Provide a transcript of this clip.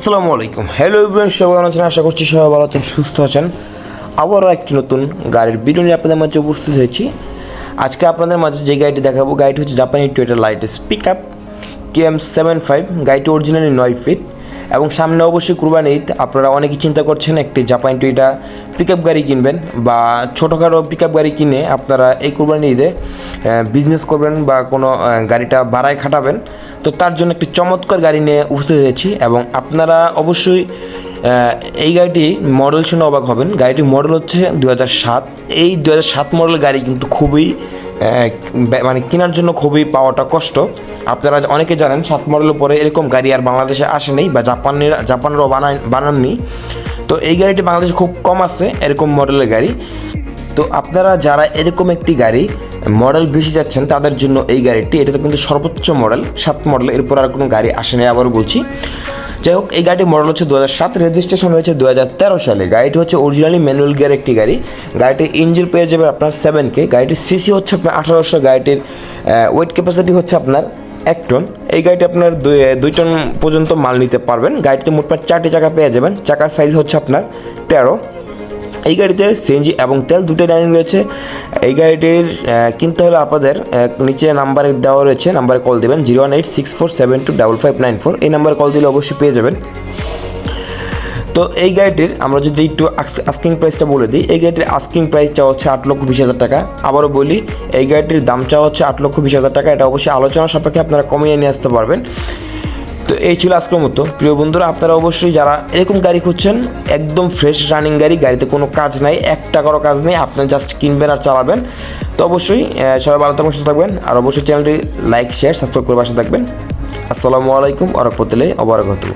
আসসালামু আলাইকুম। হ্যালো ইব্রাহিম সবাই আছেন? আশা করছি সবাই ভালো আছেন, সুস্থ আছেন। আবারও একটি নতুন গাড়ির ভিডিও নিয়ে আপনাদের মাঝে উপস্থিত হয়েছি। আজকে আপনাদের মাঝে যে গাড়িটি দেখাবো, গাড়িটি হচ্ছে জাপানি Toyota LiteAce pick up K M seven five গাড়িটি অরিজিনালি নয় ফিট এবং সামনে অবশ্যই কুরবানি ঈদ। আপনারা অনেকেই চিন্তা করছেন একটি জাপানি টুইটা পিক আপ গাড়ি কিনবেন বা ছোটোখাটো পিক আপ গাড়ি কিনে আপনারা এই কুরবানি ঈদে বিজনেস করবেন বা কোনো গাড়িটা ভাড়ায় খাটাবেন। তো তার জন্য একটি চমৎকার গাড়ি নিয়ে উপস্থিত হয়েছি এবং আপনারা অবশ্যই এই গাড়িটি মডেল শুনে অবাক হবেন। গাড়িটির মডেল হচ্ছে দু সাত। এই দু সাত মডেল গাড়ি কিন্তু খুবই মানে কেনার জন্য খুবই পাওয়াটা কষ্ট। আপনারা অনেকে জানেন, সাত মডেলের পরে এরকম গাড়ি আর বাংলাদেশে আসেনি বা জাপানের, জাপানেরও বানায়, বানাননি। তো এই গাড়িটি বাংলাদেশে খুব কম আছে এরকম মডেলের গাড়ি। তো আপনারা যারা এরকম একটি গাড়ি মডেল বেশি যাচ্ছেন, তাদের জন্য এই গাড়িটি, এটাতে কিন্তু সর্বোচ্চ মডেল, সাত মডেল, এরপর আর কোনো গাড়ি আসেনি আবারও বলছি। যাই হোক, এই গাড়িটির মডেল হচ্ছে দু সাত রেজিস্ট্রেশন হয়েছে দু হাজার তেরো সালে। গাড়িটি হচ্ছে অরিজিনালি ম্যানুয়াল গিয়ার একটি গাড়ি। গাড়িটির ইঞ্জিন পেয়ে যাবে আপনার সেভেন কে গাড়িটির সিসি হচ্ছে আপনার আঠারোশো, গাড়িটির ওয়েট ক্যাপাসিটি হচ্ছে আপনার এক টন এই গাড়িটি আপনার দুই টন পর্যন্ত মাল নিতে পারবেন। গাড়িতে মোটমাট চারটি চাকা পেয়ে যাবেন। চাকার সাইজ হচ্ছে আপনার তেরো। এই গাড়িতে সিএনজি এবং তেল দুটোই লাইন রয়েছে। এই গাড়িটির কিনতে হলে আপনাদের নিচে নাম্বারে দেওয়া রয়েছে নাম্বারে কল দেবেন zero one eight six four seven two double five nine four এই নাম্বারে কল দিলে অবশ্যই পেয়ে যাবেন। তো এই গাড়িটির আমরা যদি একটু আস্কিং প্রাইসটা বলে দিই, এই গাড়িটির আস্কিং প্রাইস চাওয়া হচ্ছে আট লক্ষ বিশ হাজার টাকা। আবারও বলি, এই গাড়িটির দাম চাওয়া হচ্ছে আট লক্ষ বিশ হাজার টাকা। এটা অবশ্যই আলোচনা সাপেক্ষে আপনারা কমিয়ে নিয়ে আসতে পারবেন। তো এই ছিল আজকের মতো। প্রিয় বন্ধুরা, আপনারা অবশ্যই যারা এরকম গাড়ি খুঁজছেন, একদম ফ্রেশ রানিং গাড়ি, গাড়িতে কোনো কাজ নাই এক টাকারও কাজ নেই, আপনি জাস্ট কিনবেন আর চালাবেন। তো অবশ্যই সবাই ভালো থাকবেন, সুস্থ থাকবেন, আর অবশ্যই চ্যানেলটি লাইক শেয়ার সাবস্ক্রাইব করে পাশে থাকবেন। আসসালামু আলাইকুম আরহামতুল্লাহি ওবরাকাতুহু।